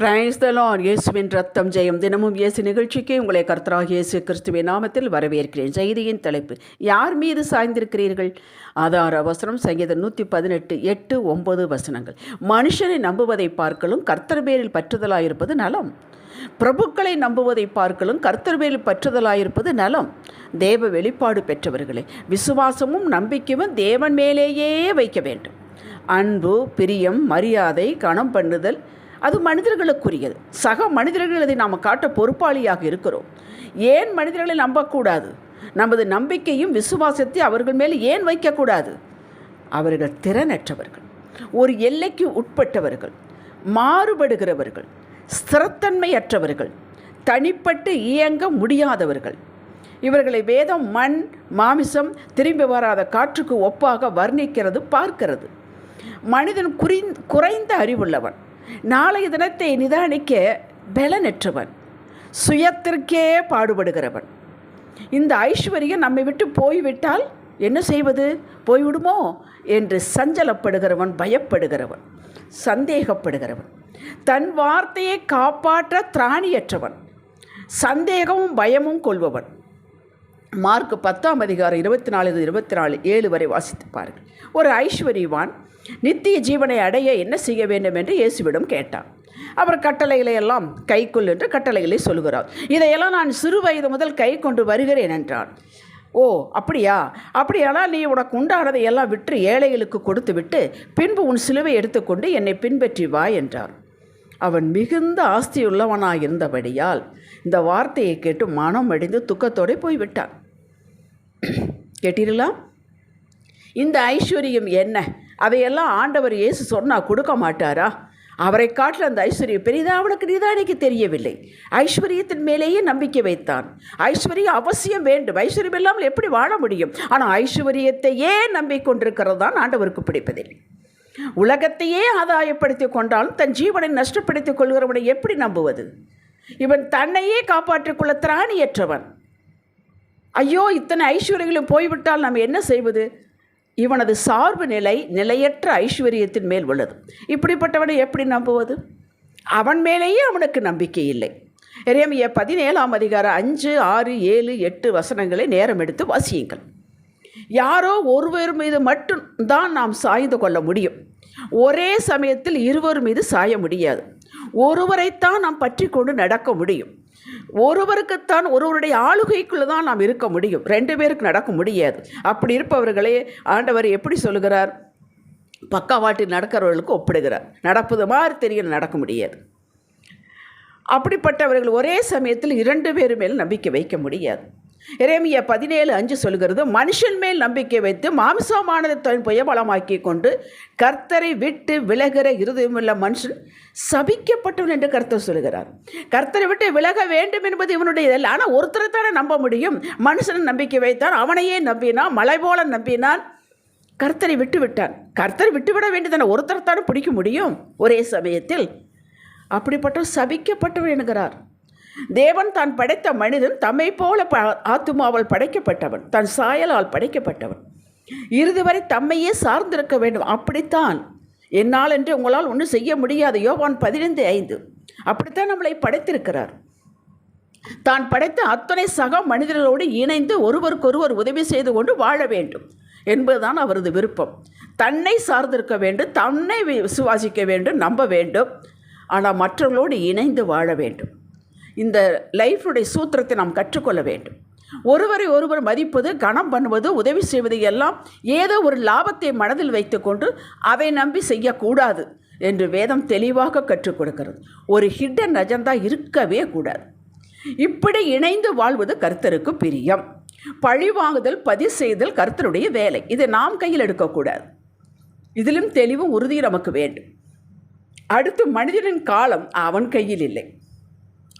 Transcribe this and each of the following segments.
Praise the Lord இயேசுவின் ரத்தம் ஜெயம். தினமும் இயேசு நிகழ்ச்சிக்கு உங்களை கர்த்தராக இயேசு கிறிஸ்துவின் நாமத்தில் வரவேற்கிறேன். செய்தியின் தலைப்பு யார் மீது சாய்ந்திருக்கிறீர்கள்? ஆதார அவசரம் சங்கீதம் நூற்றி பதினெட்டு எட்டு ஒன்பது வசனங்கள். மனுஷனை நம்புவதை பார்க்கலும் கர்த்தர் பேரில் பற்றுதலாயிருப்பது நலம். பிரபுக்களை நம்புவதை பார்க்கலும் கர்த்தர் பேரில் பற்றுதலாயிருப்பது நலம். தேவ வெளிப்பாடு பெற்றவர்களே விசுவாசமும் நம்பிக்கையும் தேவன் மேலேயே வைக்க வேண்டும். அன்பு பிரியம் மரியாதை கணம் பண்ணுதல் அது மனிதர்களுக்குரியது. சக மனிதர்கள் அதை நாம் காட்ட பொறுப்பாளியாக இருக்கிறோம். ஏன் மனிதர்களை நம்பக்கூடாது? நமது நம்பிக்கையும் விசுவாசத்தை அவர்கள் மேல் ஏன் வைக்கக்கூடாது? அவர்கள் திறனற்றவர்கள். ஒரு எல்லைக்கு உட்பட்டவர்கள். மாறுபடுகிறவர்கள். ஸ்திரத்தன்மையற்றவர்கள். தனிப்பட்டு இயங்க முடியாதவர்கள். இவர்களை வேதம் மண் மாமிசம் திரும்பி வராத காற்றுக்கு ஒப்பாக வர்ணிக்கிறது பார்க்கிறது. மனிதன் குறி குறைந்த அறிவுள்ளவன். நாளைய தினத்தை நிதானிக்க பலனற்றவன் சுயத்திற்கே பாடுபடுகிறவன். இந்த ஐஸ்வர்யம் நம்மை விட்டு போய்விட்டால் என்ன செய்வது? போய்விடுமோ? என்று சஞ்சலப்படுகிறவன் பயப்படுகிறவன் சந்தேகப்படுகிறவன் தன் வார்த்தையை காப்பாற்ற திராணியற்றவன் சந்தேகமும் பயமும் கொள்பவன். மார்க் பத்தாம் அதிகாரம் இருபத்தி நாலு இருபத்தி நாலு ஏழு வரை வாசித்து பாருங்கள். ஒரு ஐஸ்வர்யவான் நித்திய ஜீவனை அடைய என்ன செய்ய வேண்டும் என்று இயேசுவிடம் கேட்டான். அவர் கட்டளைகளை எல்லாம் கைக்குள் என்று கட்டளைகளை சொல்கிறார் இதையெல்லாம் நான் சிறு வயது முதல் கை கொண்டு வருகிறேன் என்றான் ஓ அப்படியா? அப்படியானால் நீ உனக்கு உண்டானதை எல்லாம் விற்று ஏழைகளுக்கு கொடுத்து விட்டு பின்பு உன் சிலுவை எடுத்துக்கொண்டு என்னை பின்பற்றி வா என்றார். அவன் மிகுந்த ஆஸ்தியுள்ளவனாக இருந்தபடியால் இந்த வார்த்தையை கேட்டு மனம் அடிந்து துக்கத்தோடு போய்விட்டான். கேட்டீர்களா? இந்த ஐஸ்வர்யம் என்ன? அதையெல்லாம் ஆண்டவர் இயேசு சொன்னால் கொடுக்க மாட்டாரா? அவரை காட்டில் அந்த ஐஸ்வர்யம் பெரிதா அவனுக்கு நிதானிக்க தெரியவில்லை. ஐஸ்வர்யத்தின் மேலேயே நம்பிக்கை வைத்தான். ஐஸ்வர்யம் அவசியம் வேண்டும். ஐஸ்வர்யம் இல்லாமல் எப்படி வாழ முடியும்? ஆனால் ஐஸ்வர்யத்தையே நம்பிக்கொண்டிருக்கிறது தான் ஆண்டவருக்கு பிடிப்பதில்லை. உலகத்தையே ஆதாயப்படுத்தி கொண்டாலும் தன் ஜீவனை நஷ்டப்படுத்திக் கொள்கிறவனை எப்படி நம்புவது? இவன் தன்னையே காப்பாற்றிக் கொள்ள திராணியற்றவன். ஐயோ இத்தனை ஐஸ்வர்யங்களும் போய்விட்டால் நாம் என்ன செய்வது? இவனது சார்பு நிலை நிலையற்ற ஐஸ்வர்யத்தின் மேல் உள்ளது. இப்படிப்பட்டவனை எப்படி நம்புவது? அவன் மேலேயே அவனுக்கு நம்பிக்கை இல்லை. எரேமிய பதினேழாம் அதிகாரம் அஞ்சு ஆறு ஏழு எட்டு வசனங்களை நேரம் எடுத்து வாசியுங்கள். யாரோ ஒருவர் மீது மட்டும்தான் நாம் சாய்ந்து கொள்ள முடியும். ஒரே சமயத்தில் இருவர் மீது சாய முடியாது. ஒருவரைத்தான் நாம் பற்றி கொண்டு நடக்க முடியும். ஒருவருக்குத்தான் ஒருவருடைய ஆளுகைக்குள்ளே தான் நாம் இருக்க முடியும். ரெண்டு பேருக்கு நடக்க முடியாது. அப்படி இருப்பவர்களே ஆண்டவர் எப்படி சொல்லுகிறார்? பக்கவாட்டில் நடக்கிறவர்களுக்கு ஒப்பிடுகிறார். நடப்பது மாதிரி தெரியும் நடக்க முடியாது. அப்படிப்பட்டவர்கள் ஒரே சமயத்தில் இரண்டு பேர் மேல் நம்பிக்கை வைக்க முடியாது. எரேமிய பதினேழு அஞ்சு சொல்கிறது மனுஷன் மேல் நம்பிக்கை வைத்து மாம்சமானதை தன் புயபலமாக்கி கொண்டு கர்த்தரை விட்டு விலகிற இருதயமுள்ள மனுஷன் சபிக்கப்பட்டவன் என்று கர்த்தர் சொல்கிறார் கர்த்தரை விட்டு விலக வேண்டும் என்பது இவனுடைய இல்லை ஆனால் ஒருத்தரை தானே நம்ப முடியும். மனுஷன் நம்பிக்கை வைத்தான் அவனையே நம்பினான் மலை போல நம்பினான். கர்த்தரை விட்டு விட்டான். கர்த்தரை விட்டுவிட வேண்டியதான ஒருத்தரை தானே பிடிக்க முடியும். ஒரே சமயத்தில் அப்படிப்பட்ட சபிக்கப்பட்டவன் என்கிறார். தேவன் தான் படைத்த மனிதன் தம்மை போல ப ஆத்துமாவால் படைக்கப்பட்டவன். தன் சாயலால் படைக்கப்பட்டவன். இறுதி வரை தம்மையே சார்ந்திருக்க வேண்டும். அப்படித்தான். என்னால் என்று உங்களால் ஒன்றும் செய்ய முடியாது. யோவான் பதினைந்து ஐந்து. அப்படித்தான் நம்மளை படைத்திருக்கிறார். தான் படைத்த அத்தனை சக மனிதர்களோடு இணைந்து ஒருவருக்கொருவர் உதவி செய்து கொண்டு வாழ வேண்டும் என்பதுதான் அவரது விருப்பம். தன்னை சார்ந்திருக்க வேண்டும். தன்னை விசுவாசிக்க வேண்டும். நம்ப வேண்டும். ஆனால் மற்றவர்களோடு இணைந்து வாழ வேண்டும். இந்த லைஃபுடைய சூத்திரத்தை நாம் கற்றுக்கொள்ள வேண்டும். ஒருவரை ஒருவர் மதிப்பது கணம் பண்ணுவது உதவி செய்வது எல்லாம் ஏதோ ஒரு லாபத்தை மனதில் வைத்துக்கொண்டு அதை நம்பி செய்யக்கூடாது என்று வேதம் தெளிவாக கற்றுக் கொடுக்கிறது. ஒரு ஹிடன் அஜந்தா இருக்கவே கூடாது. இப்படி இணைந்து வாழ்வது கர்த்தருக்கு பிரியம். பழி வாங்குதல் பதிவு செய்தல் கர்த்தருடைய வேலை. இதை நாம் கையில் எடுக்கக்கூடாது. இதிலும் தெளிவும் உறுதியும் நமக்கு வேண்டும். அடுத்து மனிதனின் காலம் அவன் கையில் இல்லை.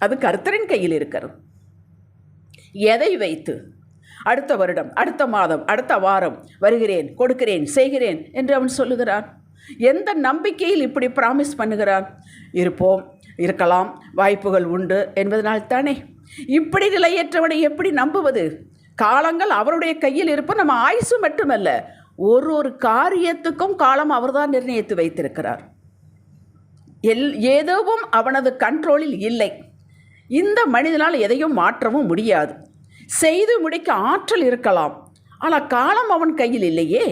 அது கர்த்தரின் கையில் இருக்கிறது. எதை வைத்து? அடுத்த வருடம் அடுத்த மாதம் அடுத்த வாரம் வருகிறேன் கொடுக்கிறேன் செய்கிறேன் என்று அவன் சொல்லுகிறான். எந்த நம்பிக்கையில் இப்படி ப்ராமிஸ் பண்ணுகிறான்? இருப்போம் இருக்கலாம் வாய்ப்புகள் உண்டு என்பதனால் தானே. இப்படி நிலையற்றவனை எப்படி நம்புவது? காலங்கள் அவருடைய கையில் இருப்ப நம்ம ஆயுசு மட்டுமல்ல ஒரு ஒரு காரியத்துக்கும் காலம் அவர்தான் நிர்ணயித்து வைத்திருக்கிறார். எல் ஏதோவும் அவனது கண்ட்ரோலில் இல்லை. இந்த மனிதனால் எதையும் மாற்றவும் முடியாது. செய்து முடிக்க ஆற்றல் இருக்கலாம். ஆனால் காலம் அவன் கையில் இல்லையே.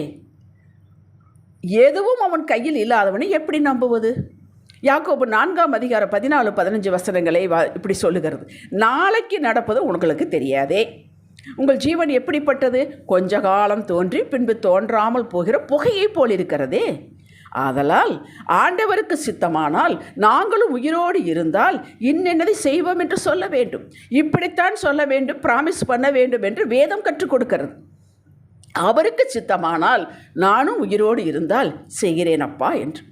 எதுவும் அவன் கையில் இல்லாதவனை எப்படி நம்புவது? யாக்கோபு நான்காம் அதிகாரம் பதினாலு பதினஞ்சு வசனங்களை இப்படி சொல்லுகிறது. நாளைக்கு நடப்பது உங்களுக்கு தெரியாதே. உங்கள் ஜீவன் எப்படிப்பட்டது? கொஞ்ச காலம் தோன்றி பின்பு தோன்றாமல் போகிற புகையைப் போல் இருக்கிறதே ஆதலால் ஆண்டவருக்கு சித்தமானால் நாங்களும் உயிரோடு இருந்தால் இன்னென்னதை செய்வோம் என்று சொல்ல வேண்டும். இப்படித்தான் சொல்ல வேண்டும் பிராமிஸ் பண்ண வேண்டும் என்று வேதம் கற்றுக் கொடுக்கிறது. அவருக்கு சித்தமானால் நானும் உயிரோடு இருந்தால் செய்கிறேன் அப்பா என்று.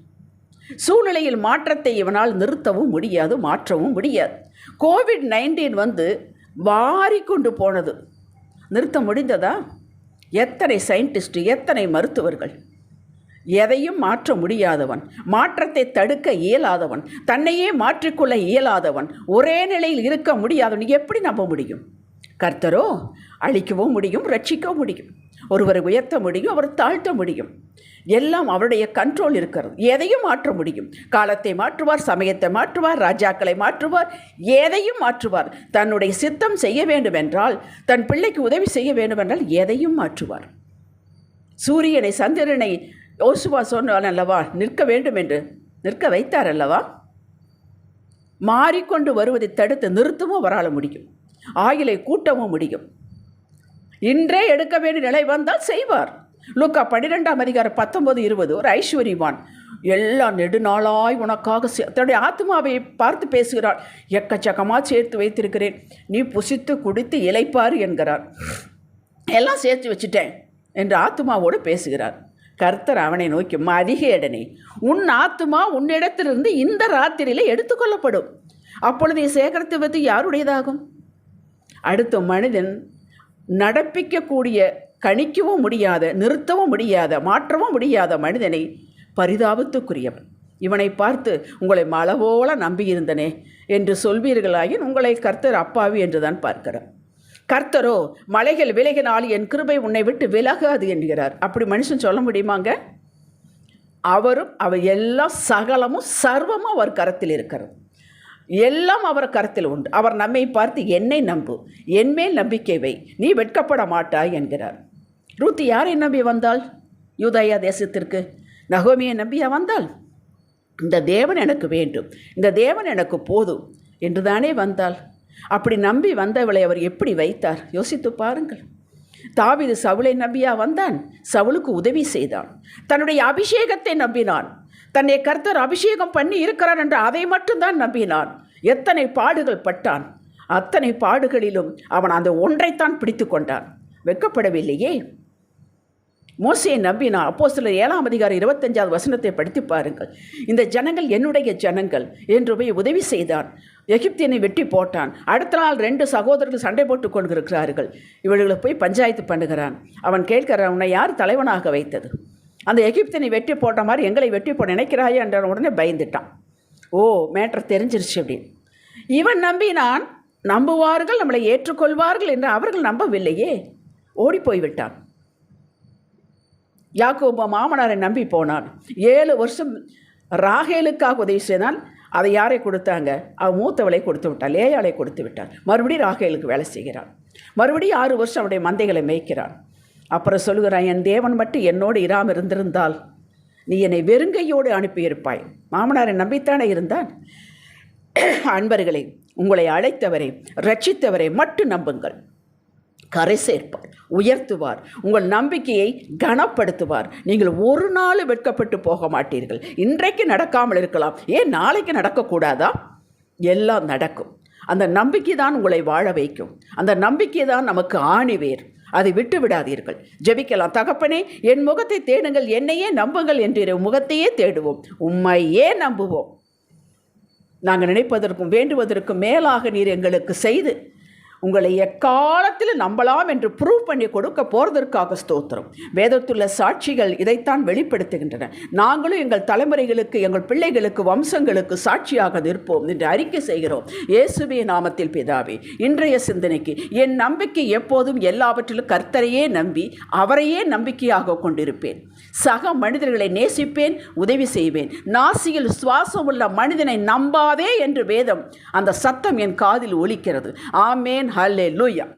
சூழ்நிலையில் மாற்றத்தை இவனால் நிறுத்தவும் முடியாது மாற்றவும் முடியாது. கோவிட் நைன்டீன் வந்து வாரி கொண்டு போனது. நிறுத்த முடிந்ததா? எத்தனை சயின்டிஸ்ட் எத்தனை மருத்துவர்கள்? எதையும் மாற்ற முடியாதவன். மாற்றத்தை தடுக்க இயலாதவன். தன்னையே மாற்றிக்கொள்ள இயலாதவன். ஒரே நிலையில் இருக்க முடியாதவன். எப்படி நம்ப முடியும்? கர்த்தரோ அழிக்கவும் முடியும் ரட்சிக்கவும் முடியும். ஒருவரை உயர்த்த முடியும் அவரை தாழ்த்த முடியும். எல்லாம் அவருடைய கண்ட்ரோல் இருக்கிறது. எதையும் மாற்ற முடியும். காலத்தை மாற்றுவார் சமயத்தை மாற்றுவார் ராஜாக்களை மாற்றுவார் எதையும் மாற்றுவார். தன்னுடைய சித்தம் செய்ய வேண்டுமென்றால் தன் பிள்ளைக்கு உதவி செய்ய வேண்டுமென்றால் எதையும் மாற்றுவார். சூரியனை சந்திரனை யோசுவா சொன்னான் அல்லவா நிற்க வேண்டும் என்று நிற்க வைத்தார் அல்லவா மாறிக்கொண்டு வருவதை தடுத்து நிறுத்தவும் அவரால் முடியும். ஆயிலை கூட்டவும் முடியும். இன்றே எடுக்க வேண்டிய நிலை வந்தால் செய்வார். லூக்கா பன்னிரெண்டாம் அதிகாரம் பத்தொன்பது இருபது ஒரு ஐஸ்வர்யவான். எல்லாம் நெடுநாளாய் உனக்காக தன்னுடைய ஆத்மாவை பார்த்து பேசுகிறாள். எக்கச்சக்கமாக சேர்த்து வைத்திருக்கிறேன். நீ புசித்து குடித்து இலைப்பார் என்கிறார். எல்லாம் சேர்த்து வச்சுட்டேன் என்று ஆத்மாவோடு பேசுகிறார். கர்த்தர் அவனை நோக்கி மதிகேடனே உன் ஆத்துமா உன்னிடத்திலிருந்து இந்த ராத்திரியிலே எடுத்துக்கொள்ளப்படும். அப்பொழுது சேகரித்து வைத்து யாருடையதாகும்? அடுத்த மனிதன் நடப்பிக்கக்கூடிய கணிக்கவும் முடியாத நிறுத்தவும் முடியாத மாற்றவும் முடியாத மனிதனை பரிதாபத்துக்குரியவன். இவனை பார்த்து உங்களை மலவோல நம்பியிருந்தனே என்று சொல்வீர்களாயின் உங்களை கர்த்தர் அப்பாவி என்றுதான் பார்க்கிறார் கர்த்தரோ மலைகள் விலகினால் என் கிருபை உன்னை விட்டு விலகாது என்கிறார். அப்படி மனுஷன் சொல்ல முடியுமாங்க? அவரும் அவர் எல்லாம் சகலமும் சர்வமும் அவர் கரத்தில் இருக்கிறது. எல்லாம் அவர் கரத்தில் உண்டு. அவர் நம்மை பார்த்து என்னை நம்பு என்மேல் நம்பிக்கை வை நீ வெட்கப்பட மாட்டாய் என்கிறார். ரூத்தி யாரை நம்பி வந்தாள்? யூதயா தேசத்திற்கு. நகோமியை நம்பியா வந்தாள்? இந்த தேவன் எனக்கு வேண்டும் இந்த தேவன் எனக்கு போதும் என்று தானே வந்தாள்? அப்படி நம்பி வந்தவளை அவர் எப்படி வைத்தார்? யோசித்து பாருங்கள். தாவிது சவுளை நம்பியா வந்தான். சவுளுக்கு உதவி செய்தான். தன்னுடைய அபிஷேகத்தை நம்பினான். தன்னை கர்த்தர் அபிஷேகம் பண்ணி இருக்கிறான் என்று அதை மட்டும்தான் நம்பினான். எத்தனை பாடுகள் பட்டான். அத்தனை பாடுகளிலும் அவன் அந்த ஒன்றைத்தான் பிடித்து கொண்டான். வெட்கப்படவில்லையே? மோசையை நம்பினா அப்போ சில ஏழாம் அதிகாரம் இருபத்தஞ்சாவது வசனத்தை படித்து பாருங்கள். இந்த ஜனங்கள் என்னுடைய ஜனங்கள் என்று போய் உதவி செய்தான். எகிப்தியனை வெட்டி போட்டான். அடுத்த நாள் ரெண்டு சகோதரர்கள் சண்டை போட்டு கொண்டிருக்கிறார்கள். இவர்களை போய் பஞ்சாயத்து பண்ணுகிறான். அவன் கேட்கிறான் உன்னை யார் தலைவனாக வைத்தது? அந்த எகிப்தியனை வெட்டி போட்ட மாதிரி எங்களை வெட்டி போட நினைக்கிறாயே என்ற உடனே பயந்துட்டான். ஓ மேட்டர் தெரிஞ்சிருச்சு அப்படின்னு. இவன் நம்பினான். நம்புவார்கள் நம்மளை ஏற்றுக்கொள்வார்கள் என்று அவர்கள் நம்பவில்லையே. ஓடி போய்விட்டான். யாக்கோபு மாமனாரை நம்பி போனான். ஏழு வருஷம் ராகேலுக்காக உதவி செய்தான் அதை யாரை கொடுத்தாங்க? அவ மூத்தவளை கொடுத்து விட்டாள் லேயாளை கொடுத்து விட்டார் மறுபடியும் ராகேலுக்கு வேலை செய்கிறான். மறுபடியும் ஆறு வருஷம் அவனுடைய மந்தைகளை மேய்க்கிறான். அப்புறம் சொல்கிறான் என் தேவன் மட்டும் என்னோடு இராமல் இருந்திருந்தால் நீ என்னை வெறுங்கையோடு அனுப்பியிருப்பாய். மாமனாரை நம்பித்தானே இருந்தான்? அன்பர்களே உங்களை அழைத்தவரை ரட்சித்தவரை மட்டும் நம்புங்கள். கரை சேர்ப்பார் உயர்த்துவார் உங்கள் நம்பிக்கையை கனப்படுத்துவார். நீங்கள் ஒரு நாள் வெட்கப்பட்டு போக மாட்டீர்கள். இன்றைக்கு நடக்காமல் இருக்கலாம். ஏன் நாளைக்கு நடக்கக்கூடாதா? எல்லாம் நடக்கும். அந்த நம்பிக்கை தான் உங்களை வாழ வைக்கும். அந்த நம்பிக்கை தான் நமக்கு ஆணிவேர் அதை விட்டு விடாதீர்கள். ஜெபிக்கலாம். தகப்பனே என் முகத்தை தேடுங்கள். என்னையே நம்புங்கள் என்ற முகத்தையே தேடுவோம். உம்மையே நம்புவோம். நாங்கள் நினைப்பதற்கும் வேண்டுவதற்கும் மேலாக நீர் எங்களுக்கு செய்து உங்களை எக்காலத்தில் நம்பலாம் என்று ப்ரூவ் பண்ணி கொடுக்க போகிறதற்காக ஸ்தோத்திரம். வேதத்துள்ள சாட்சிகள் இதைத்தான் வெளிப்படுத்துகின்றன. நாங்களும் எங்கள் தலைமுறைகளுக்கு எங்கள் பிள்ளைகளுக்கு வம்சங்களுக்கு சாட்சியாக நிற்போம் என்று அறிக்கை செய்கிறோம். இயேசுவே நாமத்தில் பிதாவே இன்றைய சிந்தனைக்கு என் நம்பிக்கை எப்போதும் எல்லாவற்றிலும் கர்த்தரையே நம்பி அவரையே நம்பிக்கையாக கொண்டிருப்பேன். சக மனிதர்களை நேசிப்பேன் உதவி செய்வேன். நாசியில் சுவாசம் உள்ள மனிதனை நம்பாதே என்று வேதம் அந்த சத்தம் என் காதில் ஒலிக்கிறது. ஆமேன். Hallelujah